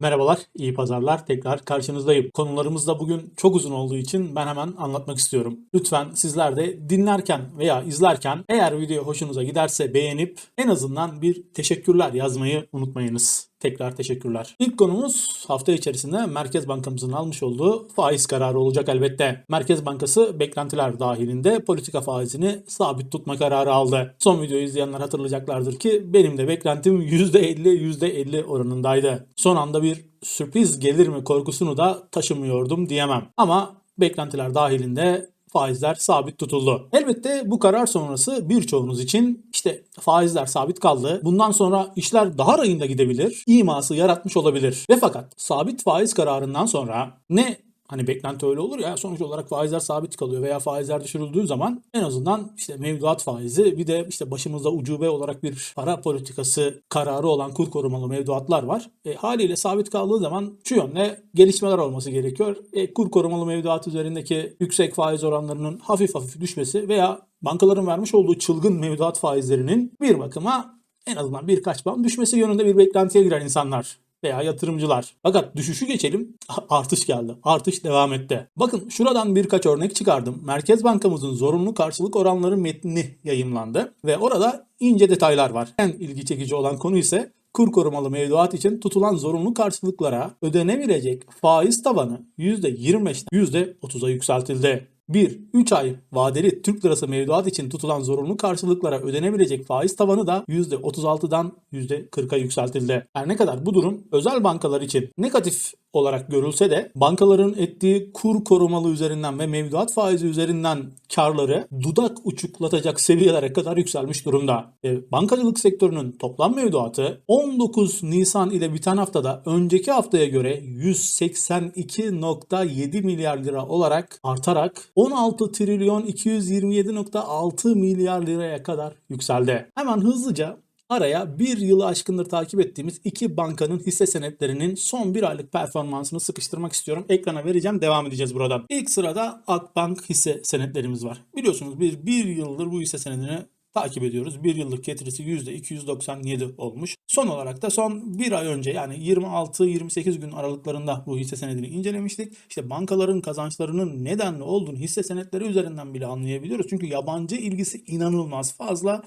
Merhabalar, iyi pazarlar. Tekrar karşınızdayım. Konularımız da bugün çok uzun olduğu için ben hemen anlatmak istiyorum. Lütfen sizler de dinlerken veya izlerken eğer video hoşunuza giderse beğenip en azından bir teşekkürler yazmayı unutmayınız. Tekrar teşekkürler. İlk konumuz hafta içerisinde Merkez Bankamızın almış olduğu faiz kararı olacak elbette. Merkez Bankası beklentiler dahilinde politika faizini sabit tutma kararı aldı. Son videoyu izleyenler hatırlayacaklardır ki benim de beklentim %50 %50 oranındaydı. Son anda bir sürpriz gelir mi korkusunu da taşımıyordum diyemem. Ama beklentiler dahilinde faizler sabit tutuldu. Elbette bu karar sonrası birçoğunuz için işte faizler sabit kaldı. Bundan sonra işler daha rayında gidebilir. iması yaratmış olabilir. Ve fakat sabit faiz kararından sonra ne Hani beklenti öyle olur ya sonuç olarak faizler sabit kalıyor veya faizler düşürüldüğü zaman en azından işte mevduat faizi bir de işte başımızda ucube olarak bir para politikası kararı olan kur korumalı mevduatlar var. E, haliyle sabit kaldığı zaman şu yönde gelişmeler olması gerekiyor. E, kur korumalı mevduat üzerindeki yüksek faiz oranlarının hafif hafif düşmesi veya bankaların vermiş olduğu çılgın mevduat faizlerinin bir bakıma en azından birkaç puan düşmesi yönünde bir beklentiye girer insanlar veya yatırımcılar. Fakat düşüşü geçelim artış geldi. Artış devam etti. Bakın şuradan birkaç örnek çıkardım. Merkez Bankamızın zorunlu karşılık oranları metni yayımlandı ve orada ince detaylar var. En ilgi çekici olan konu ise kur korumalı mevduat için tutulan zorunlu karşılıklara ödenebilecek faiz tavanı %25'den %30'a yükseltildi. 1. 3 ay vadeli Türk lirası mevduat için tutulan zorunlu karşılıklara ödenebilecek faiz tavanı da %36'dan %40'a yükseltildi. Her ne kadar bu durum özel bankalar için negatif olarak görülse de bankaların ettiği kur korumalı üzerinden ve mevduat faizi üzerinden karları dudak uçuklatacak seviyelere kadar yükselmiş durumda. E, bankacılık sektörünün toplam mevduatı 19 Nisan ile biten haftada önceki haftaya göre 182.7 milyar lira olarak artarak 16 trilyon 227.6 milyar liraya kadar yükseldi. Hemen hızlıca Araya bir yılı aşkındır takip ettiğimiz iki bankanın hisse senetlerinin son bir aylık performansını sıkıştırmak istiyorum. Ekrana vereceğim. Devam edeceğiz buradan. İlk sırada Akbank hisse senetlerimiz var. Biliyorsunuz bir, bir yıldır bu hisse senedini takip ediyoruz. Bir yıllık getirisi %297 olmuş. Son olarak da son bir ay önce yani 26-28 gün aralıklarında bu hisse senedini incelemiştik. İşte bankaların kazançlarının nedenli olduğunu hisse senetleri üzerinden bile anlayabiliyoruz. Çünkü yabancı ilgisi inanılmaz fazla.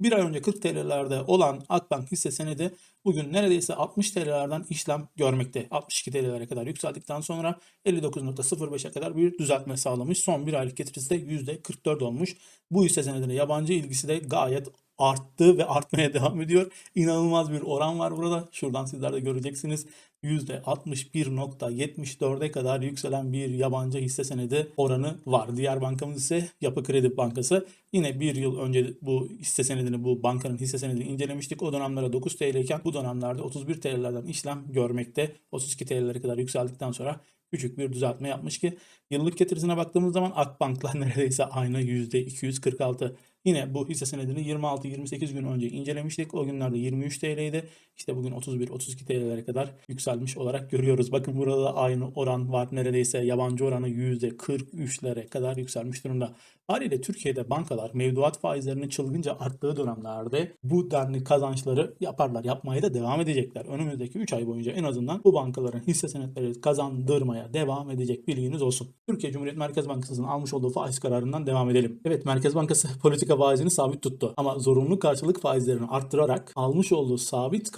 Bir ay önce 40 TL'lerde olan Akbank hisse senedi bugün neredeyse 60 TL'lerden işlem görmekte. 62 TL'lere kadar yükseldikten sonra 59.05'e kadar bir düzeltme sağlamış. Son bir aylık getirisi de %44 olmuş. Bu hisse senedine yabancı ilgisi de gayet arttı ve artmaya devam ediyor. İnanılmaz bir oran var burada. Şuradan sizler de göreceksiniz. %61.74'e kadar yükselen bir yabancı hisse senedi oranı var. Diğer bankamız ise Yapı Kredi Bankası. Yine bir yıl önce bu hisse senedini, bu bankanın hisse senedini incelemiştik. O dönemlere 9 TL iken bu dönemlerde 31 TL'lerden işlem görmekte. 32 TL'lere kadar yükseldikten sonra küçük bir düzeltme yapmış ki yıllık getirisine baktığımız zaman Akbank'la neredeyse aynı %246. Yine bu hisse senedini 26-28 gün önce incelemiştik. O günlerde 23 TL'ydi. İşte bugün 31-32 TL'lere kadar yükselmiş olarak görüyoruz. Bakın burada da aynı oran var. Neredeyse yabancı oranı %43'lere kadar yükselmiş durumda. Haliyle Türkiye'de bankalar mevduat faizlerinin çılgınca arttığı dönemlerde bu denli kazançları yaparlar. Yapmaya da devam edecekler. Önümüzdeki 3 ay boyunca en azından bu bankaların hisse senetleri kazandırmaya devam edecek bilginiz olsun. Türkiye Cumhuriyet Merkez Bankası'nın almış olduğu faiz kararından devam edelim. Evet Merkez Bankası politika faizini sabit tuttu. Ama zorunlu karşılık faizlerini arttırarak almış olduğu sabit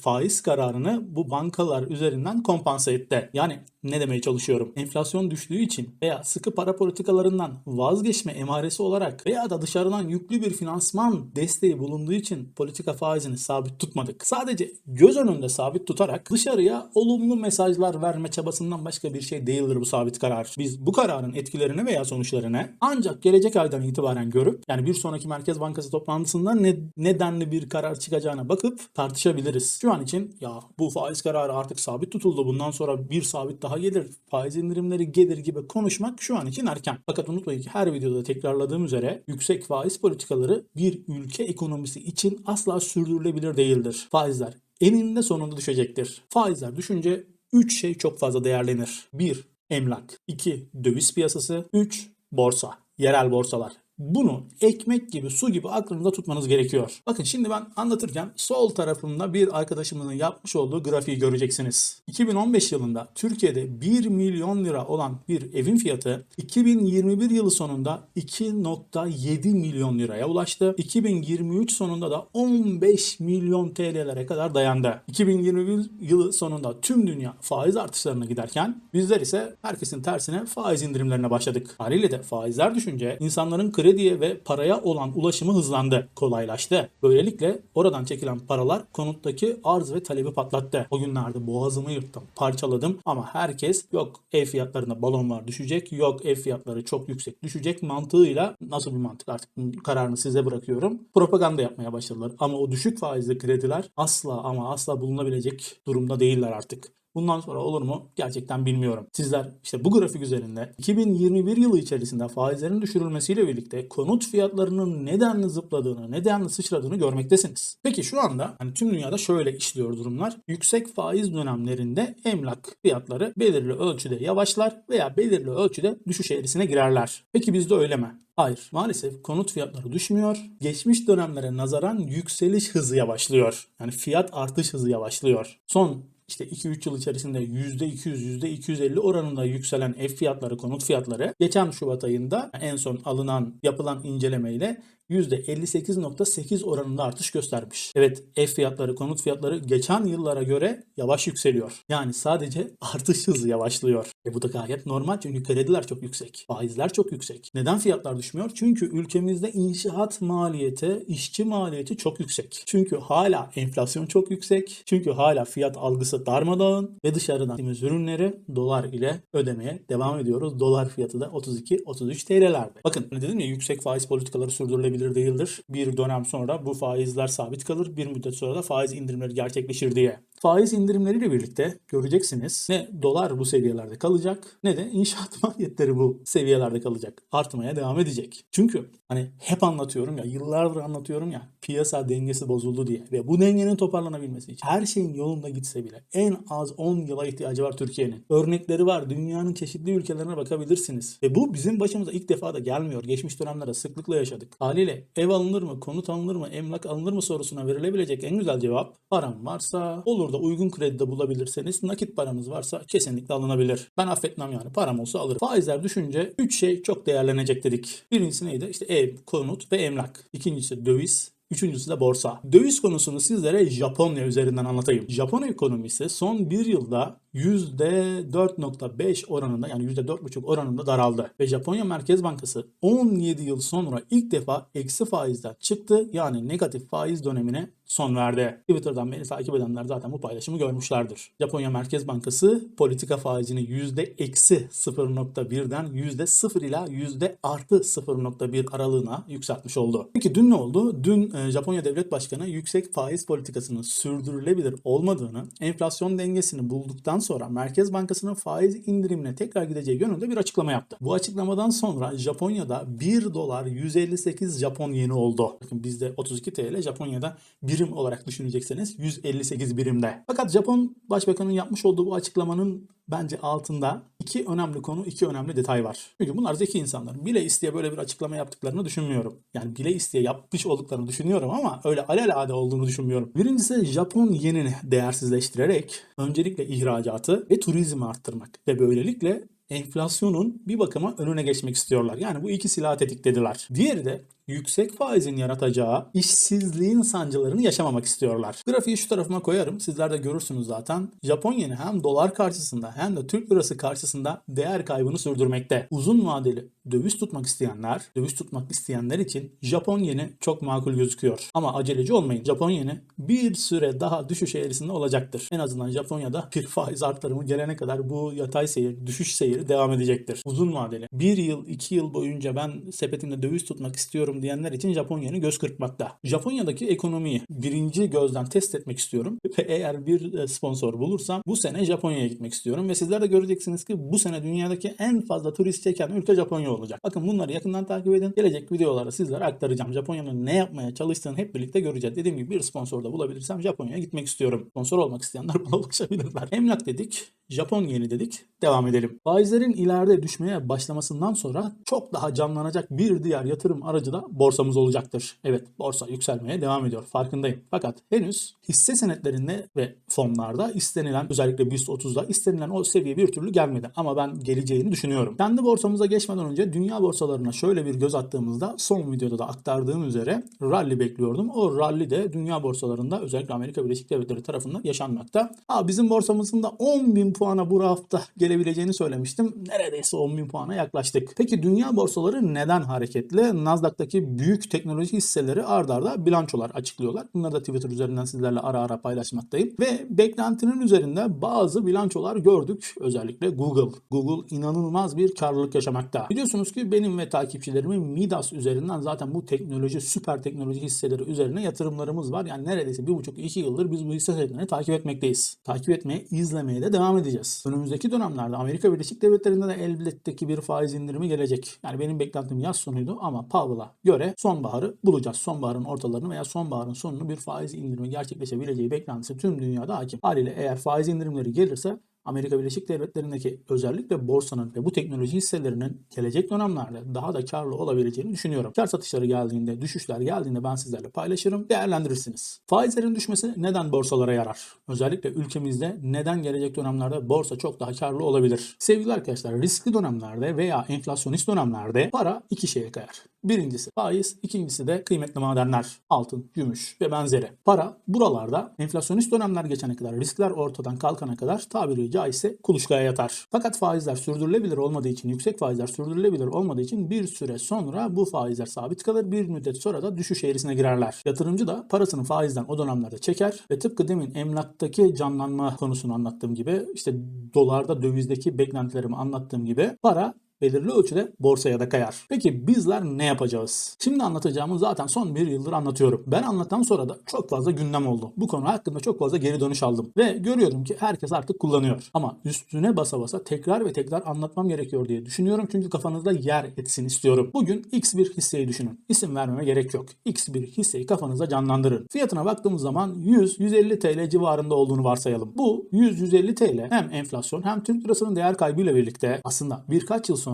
faiz kararını bu bankalar üzerinden kompanse etti. Yani ne demeye çalışıyorum? Enflasyon düştüğü için veya sıkı para politikalarından vazgeçme emaresi olarak veya da dışarıdan yüklü bir finansman desteği bulunduğu için politika faizini sabit tutmadık. Sadece göz önünde sabit tutarak dışarıya olumlu mesajlar verme çabasından başka bir şey değildir bu sabit karar. Biz bu kararın etkilerini veya sonuçlarını ancak gelecek aydan itibaren görüp yani bir sonraki Merkez Bankası toplantısında ne, nedenli bir karar çıkacağına bakıp tartışabiliriz. Şu an için ya bu faiz kararı artık sabit tutuldu. Bundan sonra bir sabit daha gelir. Faiz indirimleri gelir gibi konuşmak şu an için erken. Fakat unutmayın ki her videoda tekrarladığım üzere yüksek faiz politikaları bir ülke ekonomisi için asla sürdürülebilir değildir. Faizler eninde sonunda düşecektir. Faizler düşünce 3 şey çok fazla değerlenir. 1. Emlak 2. Döviz piyasası 3. Borsa yerel borsalar. Bunu ekmek gibi, su gibi aklınızda tutmanız gerekiyor. Bakın şimdi ben anlatırken sol tarafımda bir arkadaşımızın yapmış olduğu grafiği göreceksiniz. 2015 yılında Türkiye'de 1 milyon lira olan bir evin fiyatı 2021 yılı sonunda 2.7 milyon liraya ulaştı. 2023 sonunda da 15 milyon TL'lere kadar dayandı. 2021 yılı sonunda tüm dünya faiz artışlarına giderken bizler ise herkesin tersine faiz indirimlerine başladık. Haliyle de faizler düşünce insanların krediye ve paraya olan ulaşımı hızlandı, kolaylaştı. Böylelikle oradan çekilen paralar konuttaki arz ve talebi patlattı. O günlerde boğazımı yırttım, parçaladım ama herkes yok ev fiyatlarında balonlar düşecek, yok ev fiyatları çok yüksek düşecek mantığıyla nasıl bir mantık artık kararını size bırakıyorum. Propaganda yapmaya başladılar. Ama o düşük faizli krediler asla ama asla bulunabilecek durumda değiller artık. Bundan sonra olur mu? Gerçekten bilmiyorum. Sizler işte bu grafik üzerinde 2021 yılı içerisinde faizlerin düşürülmesiyle birlikte konut fiyatlarının nedenli zıpladığını, nedenli sıçradığını görmektesiniz. Peki şu anda hani tüm dünyada şöyle işliyor durumlar. Yüksek faiz dönemlerinde emlak fiyatları belirli ölçüde yavaşlar veya belirli ölçüde düşüş eğrisine girerler. Peki bizde öyle mi? Hayır. Maalesef konut fiyatları düşmüyor. Geçmiş dönemlere nazaran yükseliş hızı yavaşlıyor. Yani fiyat artış hızı yavaşlıyor. Son işte 2-3 yıl içerisinde %200, %250 oranında yükselen ev fiyatları, konut fiyatları geçen Şubat ayında en son alınan, yapılan incelemeyle %58.8 oranında artış göstermiş. Evet ev fiyatları, konut fiyatları geçen yıllara göre yavaş yükseliyor. Yani sadece artış hızı yavaşlıyor. E bu da gayet normal çünkü krediler çok yüksek. Faizler çok yüksek. Neden fiyatlar düşmüyor? Çünkü ülkemizde inşaat maliyeti, işçi maliyeti çok yüksek. Çünkü hala enflasyon çok yüksek. Çünkü hala fiyat algısı darmadağın ve dışarıdan aldığımız ürünleri dolar ile ödemeye devam ediyoruz. Dolar fiyatı da 32-33 TL'lerde. Bakın hani dedim ya yüksek faiz politikaları sürdürülebilir değildir. Bir dönem sonra bu faizler sabit kalır. Bir müddet sonra da faiz indirimleri gerçekleşir diye. Faiz indirimleriyle birlikte göreceksiniz ne dolar bu seviyelerde kalacak ne de inşaat maliyetleri bu seviyelerde kalacak. Artmaya devam edecek. Çünkü hani hep anlatıyorum ya yıllardır anlatıyorum ya piyasa dengesi bozuldu diye ve bu dengenin toparlanabilmesi için her şeyin yolunda gitse bile en az 10 yıla ihtiyacı var Türkiye'nin. Örnekleri var. Dünyanın çeşitli ülkelerine bakabilirsiniz. Ve bu bizim başımıza ilk defa da gelmiyor. Geçmiş dönemlerde sıklıkla yaşadık. Haliyle ev alınır mı, konut alınır mı, emlak alınır mı sorusuna verilebilecek en güzel cevap param varsa olur da uygun kredide bulabilirseniz nakit paranız varsa kesinlikle alınabilir. Ben affetmem yani param olsa alırım. Faizler düşünce 3 şey çok değerlenecek dedik. Birincisi neydi? İşte ev, konut ve emlak. İkincisi döviz, Üçüncüsü de borsa. Döviz konusunu sizlere Japonya üzerinden anlatayım. Japon ekonomisi son bir yılda %4.5 oranında yani %4.5 oranında daraldı. Ve Japonya Merkez Bankası 17 yıl sonra ilk defa eksi faizden çıktı. Yani negatif faiz dönemine son verdi. Twitter'dan beni takip edenler zaten bu paylaşımı görmüşlerdir. Japonya Merkez Bankası politika faizini yüzde eksi 0.1'den yüzde 0 ila yüzde artı 0.1 aralığına yükseltmiş oldu. Peki dün ne oldu? Dün e, Japonya Devlet Başkanı yüksek faiz politikasının sürdürülebilir olmadığını, enflasyon dengesini bulduktan sonra Merkez Bankası'nın faiz indirimine tekrar gideceği yönünde bir açıklama yaptı. Bu açıklamadan sonra Japonya'da 1 dolar 158 Japon yeni oldu. Bakın bizde 32 TL, Japonya'da birim olarak düşünecekseniz 158 birimde. Fakat Japon Başbakanı'nın yapmış olduğu bu açıklamanın bence altında iki önemli konu, iki önemli detay var. Çünkü bunlar zeki insanlar. Bile isteye böyle bir açıklama yaptıklarını düşünmüyorum. Yani bile isteye yapmış olduklarını düşünüyorum ama öyle alelade olduğunu düşünmüyorum. Birincisi Japon yenini değersizleştirerek öncelikle ihracatı ve turizmi arttırmak ve böylelikle enflasyonun bir bakıma önüne geçmek istiyorlar. Yani bu iki silah tetiklediler. Diğeri de yüksek faizin yaratacağı işsizliğin sancılarını yaşamamak istiyorlar. Grafiği şu tarafıma koyarım. Sizler de görürsünüz zaten. Japon hem dolar karşısında hem de Türk lirası karşısında değer kaybını sürdürmekte. Uzun vadeli döviz tutmak isteyenler, döviz tutmak isteyenler için Japon yeni çok makul gözüküyor. Ama aceleci olmayın. Japon yeni bir süre daha düşüş eğrisinde olacaktır. En azından Japonya'da bir faiz arttırımı gelene kadar bu yatay seyir, düşüş seyri devam edecektir. Uzun vadeli. Bir yıl, iki yıl boyunca ben sepetimde döviz tutmak istiyorum diyenler için Japonya'nın göz kırpmakta. Japonya'daki ekonomiyi birinci gözden test etmek istiyorum. Ve eğer bir sponsor bulursam bu sene Japonya'ya gitmek istiyorum. Ve sizler de göreceksiniz ki bu sene dünyadaki en fazla turist çeken ülke Japonya olacak. Bakın bunları yakından takip edin. Gelecek videolarda sizlere aktaracağım. Japonya'nın ne yapmaya çalıştığını hep birlikte göreceğiz. Dediğim gibi bir sponsor da bulabilirsem Japonya'ya gitmek istiyorum. Sponsor olmak isteyenler bana ulaşabilirler. Emlak dedik. Japon yeni dedik. Devam edelim. Faizlerin ileride düşmeye başlamasından sonra çok daha canlanacak bir diğer yatırım aracı da borsamız olacaktır. Evet borsa yükselmeye devam ediyor farkındayım. Fakat henüz hisse senetlerinde ve fonlarda istenilen özellikle BIST 30'da istenilen o seviye bir türlü gelmedi. Ama ben geleceğini düşünüyorum. Kendi borsamıza geçmeden önce dünya borsalarına şöyle bir göz attığımızda son videoda da aktardığım üzere rally bekliyordum. O rally de dünya borsalarında özellikle Amerika Birleşik Devletleri tarafından yaşanmakta. Ha, bizim borsamızın da 10 bin puana bu hafta gelebileceğini söylemiştim. Neredeyse 10 bin puana yaklaştık. Peki dünya borsaları neden hareketli? Nasdaq'taki büyük teknoloji hisseleri ard arda bilançolar açıklıyorlar. Bunları da Twitter üzerinden sizlerle ara ara paylaşmaktayım. Ve beklentinin üzerinde bazı bilançolar gördük. Özellikle Google. Google inanılmaz bir karlılık yaşamakta. Biliyorsunuz ki benim ve takipçilerimin Midas üzerinden zaten bu teknoloji, süper teknoloji hisseleri üzerine yatırımlarımız var. Yani neredeyse bir buçuk iki yıldır biz bu hisse senetlerini takip etmekteyiz. Takip etmeye, izlemeye de devam edeceğiz. Önümüzdeki dönemlerde Amerika Birleşik Devletleri'nde de elbette ki bir faiz indirimi gelecek. Yani benim beklentim yaz sonuydu ama Powell'a göre sonbaharı bulacağız. Sonbaharın ortalarını veya sonbaharın sonunu bir faiz indirimi gerçekleşebileceği beklentisi tüm dünyada hakim. Haliyle eğer faiz indirimleri gelirse Amerika Birleşik Devletleri'ndeki özellikle borsanın ve bu teknoloji hisselerinin gelecek dönemlerde daha da karlı olabileceğini düşünüyorum. Kar satışları geldiğinde, düşüşler geldiğinde ben sizlerle paylaşırım, değerlendirirsiniz. Faizlerin düşmesi neden borsalara yarar? Özellikle ülkemizde neden gelecek dönemlerde borsa çok daha karlı olabilir? Sevgili arkadaşlar, riskli dönemlerde veya enflasyonist dönemlerde para iki şeye kayar. Birincisi faiz, ikincisi de kıymetli madenler, altın, gümüş ve benzeri. Para buralarda enflasyonist dönemler geçene kadar, riskler ortadan kalkana kadar tabiri caizse kuluçkaya yatar. Fakat faizler sürdürülebilir olmadığı için, yüksek faizler sürdürülebilir olmadığı için bir süre sonra bu faizler sabit kalır. Bir müddet sonra da düşüş eğrisine girerler. Yatırımcı da parasını faizden o dönemlerde çeker ve tıpkı demin emlaktaki canlanma konusunu anlattığım gibi işte dolarda dövizdeki beklentilerimi anlattığım gibi para belirli ölçüde borsaya da kayar. Peki bizler ne yapacağız? Şimdi anlatacağımı zaten son bir yıldır anlatıyorum. Ben anlattan sonra da çok fazla gündem oldu. Bu konu hakkında çok fazla geri dönüş aldım. Ve görüyorum ki herkes artık kullanıyor. Ama üstüne basa basa tekrar ve tekrar anlatmam gerekiyor diye düşünüyorum. Çünkü kafanızda yer etsin istiyorum. Bugün X bir hisseyi düşünün. İsim vermeme gerek yok. X bir hisseyi kafanızda canlandırın. Fiyatına baktığımız zaman 100-150 TL civarında olduğunu varsayalım. Bu 100-150 TL hem enflasyon hem Türk lirasının değer kaybıyla birlikte aslında birkaç yıl sonra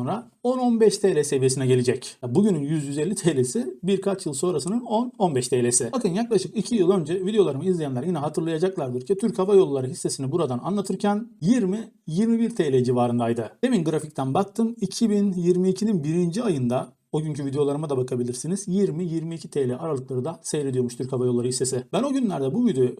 10-15 TL seviyesine gelecek. Bugünün 100-150 TL'si birkaç yıl sonrasının 10-15 TL'si. Bakın yaklaşık 2 yıl önce videolarımı izleyenler yine hatırlayacaklardır ki Türk Hava Yolları hissesini buradan anlatırken 20-21 TL civarındaydı. Demin grafikten baktım 2022'nin birinci ayında o günkü videolarıma da bakabilirsiniz. 20-22 TL aralıkları da seyrediyormuş Türk Hava Yolları hissesi. Ben o günlerde bu video e,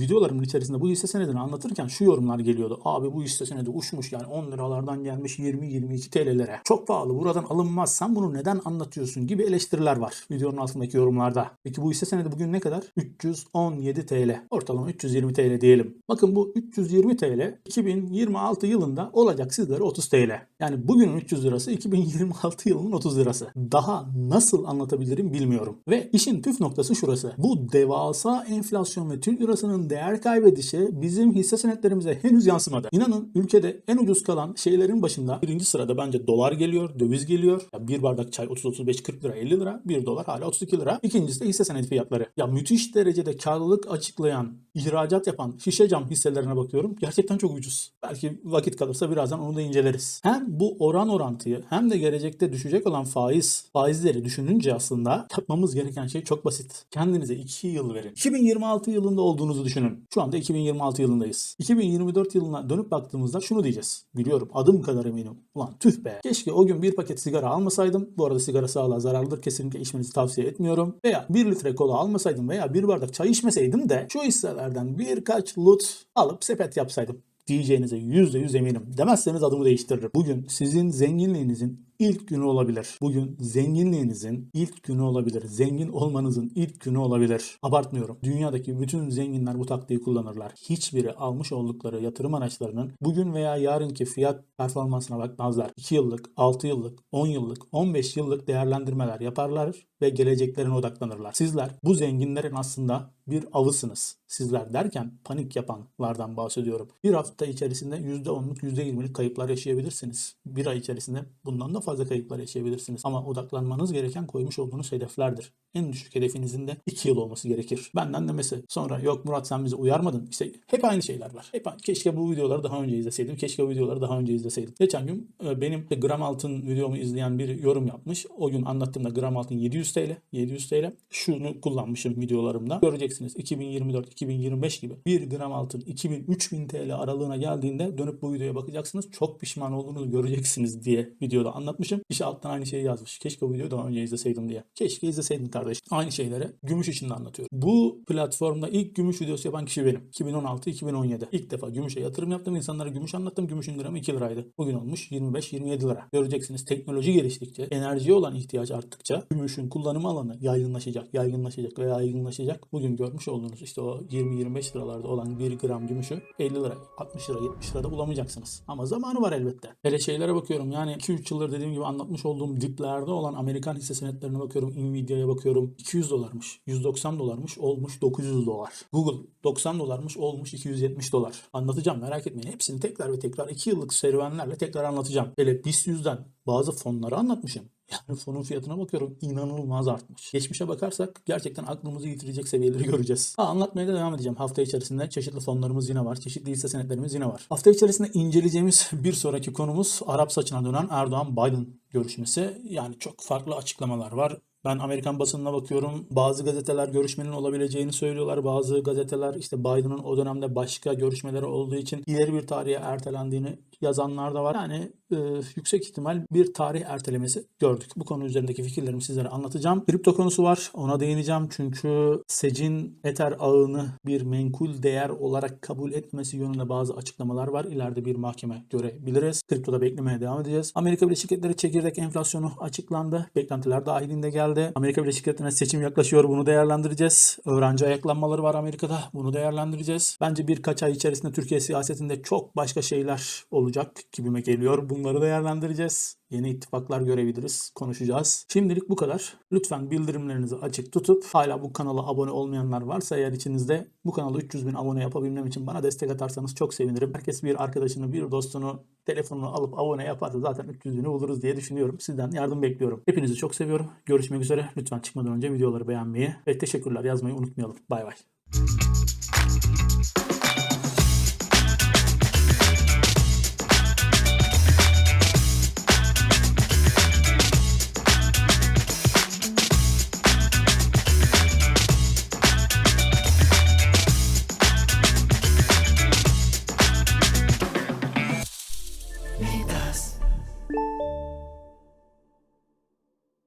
videolarımın içerisinde bu hisse senedini anlatırken şu yorumlar geliyordu. Abi bu hisse senedi uçmuş yani 10 liralardan gelmiş 20-22 TL'lere. Çok pahalı buradan alınmaz. Sen bunu neden anlatıyorsun gibi eleştiriler var videonun altındaki yorumlarda. Peki bu hisse senedi bugün ne kadar? 317 TL. Ortalama 320 TL diyelim. Bakın bu 320 TL 2026 yılında olacak sizlere 30 TL. Yani bugünün 300 lirası 2026 yılının 30 lirası daha nasıl anlatabilirim bilmiyorum. Ve işin püf noktası şurası. Bu devasa enflasyon ve Türk lirasının değer kaybedişi bizim hisse senetlerimize henüz yansımadı. İnanın ülkede en ucuz kalan şeylerin başında birinci sırada bence dolar geliyor, döviz geliyor. Ya bir bardak çay 30-35-40 lira 50 lira, bir dolar hala 32 lira. İkincisi de hisse senedi fiyatları. Ya müthiş derecede karlılık açıklayan, ihracat yapan şişe cam hisselerine bakıyorum. Gerçekten çok ucuz. Belki vakit kalırsa birazdan onu da inceleriz. Hem bu oran orantıyı hem de gelecekte düşecek olan faiz faizleri düşününce aslında yapmamız gereken şey çok basit. Kendinize 2 yıl verin. 2026 yılında olduğunuzu düşünün. Şu anda 2026 yılındayız. 2024 yılına dönüp baktığımızda şunu diyeceğiz. Biliyorum adım kadar eminim. Ulan tüh be. Keşke o gün bir paket sigara almasaydım. Bu arada sigara sağlığa zararlıdır. Kesinlikle içmenizi tavsiye etmiyorum. Veya 1 litre kola almasaydım veya bir bardak çay içmeseydim de şu hisselerden birkaç lut alıp sepet yapsaydım diyeceğinize %100 eminim. Demezseniz adımı değiştiririm. Bugün sizin zenginliğinizin ilk günü olabilir. Bugün zenginliğinizin ilk günü olabilir. Zengin olmanızın ilk günü olabilir. Abartmıyorum. Dünyadaki bütün zenginler bu taktiği kullanırlar. Hiçbiri almış oldukları yatırım araçlarının bugün veya yarınki fiyat performansına bakmazlar. 2 yıllık, 6 yıllık, 10 yıllık, 15 yıllık değerlendirmeler yaparlar ve geleceklerine odaklanırlar. Sizler bu zenginlerin aslında bir avısınız. sizler derken panik yapanlardan bahsediyorum. Bir hafta içerisinde %10'luk %20'lik kayıplar yaşayabilirsiniz. Bir ay içerisinde bundan da fazla kayıplar yaşayabilirsiniz. Ama odaklanmanız gereken koymuş olduğunuz hedeflerdir. En düşük hedefinizin de 2 yıl olması gerekir. Benden demesi. Sonra yok Murat sen bizi uyarmadın. İşte hep aynı şeyler var. Hep aynı. Keşke bu videoları daha önce izleseydim. Keşke bu videoları daha önce izleseydim. Geçen gün e, benim gram altın videomu izleyen bir yorum yapmış. O gün anlattığımda gram altın 700 TL. 700 TL. Şunu kullanmışım videolarımda. Göreceksiniz 2024-2025 gibi 1 gram altın 2000-3000 TL aralığına geldiğinde dönüp bu videoya bakacaksınız. Çok pişman olduğunuzu göreceksiniz diye videoda anlatmışım. Kişi alttan aynı şeyi yazmış. Keşke bu videoyu daha önce izleseydim diye. Keşke izleseydin kardeş. Aynı şeyleri gümüş için de anlatıyorum. Bu platformda ilk gümüş videosu yapan kişi benim. 2016-2017. İlk defa gümüşe yatırım yaptım. İnsanlara gümüş anlattım. Gümüşün gramı 2 liraydı. Bugün olmuş 25-27 lira. Göreceksiniz teknoloji geliştikçe, enerjiye olan ihtiyaç arttıkça gümüşün kullanım alanı yaygınlaşacak, yaygınlaşacak ve yaygınlaşacak. Bugün görmüş olduğunuz işte o 20-25 liralarda olan 1 gram gümüşü 50 lira, 60 lira, 70 lirada bulamayacaksınız. Ama zamanı var elbette. Hele şeylere bakıyorum yani 2-3 yıldır dediğim gibi anlatmış olduğum diplerde olan Amerikan hisse senetlerine bakıyorum. Nvidia'ya bakıyorum. 200 dolarmış, 190 dolarmış, olmuş 900 dolar. Google 90 dolarmış, olmuş 270 dolar. Anlatacağım merak etmeyin. Hepsini tekrar ve tekrar 2 yıllık serüvenlerle tekrar anlatacağım. Hele BIST 100'den bazı fonları anlatmışım. Yani fonun fiyatına bakıyorum inanılmaz artmış. Geçmişe bakarsak gerçekten aklımızı yitirecek seviyeleri göreceğiz. Ha, anlatmaya da devam edeceğim. Hafta içerisinde çeşitli fonlarımız yine var. Çeşitli hisse senetlerimiz yine var. Hafta içerisinde inceleyeceğimiz bir sonraki konumuz Arap saçına dönen Erdoğan-Biden görüşmesi. Yani çok farklı açıklamalar var. Ben Amerikan basınına bakıyorum. Bazı gazeteler görüşmenin olabileceğini söylüyorlar. Bazı gazeteler işte Biden'ın o dönemde başka görüşmeleri olduğu için ileri bir tarihe ertelendiğini yazanlar da var. Yani e, yüksek ihtimal bir tarih ertelemesi gördük. Bu konu üzerindeki fikirlerimi sizlere anlatacağım. Kripto konusu var. Ona değineceğim. Çünkü SEC'in Ether ağını bir menkul değer olarak kabul etmesi yönünde bazı açıklamalar var. İleride bir mahkeme görebiliriz. Kriptoda beklemeye devam edeceğiz. Amerika Birleşik Devletleri çekirdek enflasyonu açıklandı. Beklentiler dahilinde geldi. Amerika Birleşik Devletleri'ne seçim yaklaşıyor. Bunu değerlendireceğiz. Öğrenci ayaklanmaları var Amerika'da. Bunu değerlendireceğiz. Bence birkaç ay içerisinde Türkiye siyasetinde çok başka şeyler olacak gibime geliyor. Bunları değerlendireceğiz. Yeni ittifaklar görebiliriz, konuşacağız. Şimdilik bu kadar. Lütfen bildirimlerinizi açık tutup hala bu kanala abone olmayanlar varsa eğer içinizde bu kanalı 300 bin abone yapabilmem için bana destek atarsanız çok sevinirim. Herkes bir arkadaşını, bir dostunu, telefonunu alıp abone yaparsa zaten 300 bini buluruz diye düşünüyorum. Sizden yardım bekliyorum. Hepinizi çok seviyorum. Görüşmek üzere. Lütfen çıkmadan önce videoları beğenmeyi ve teşekkürler yazmayı unutmayalım. Bay bay.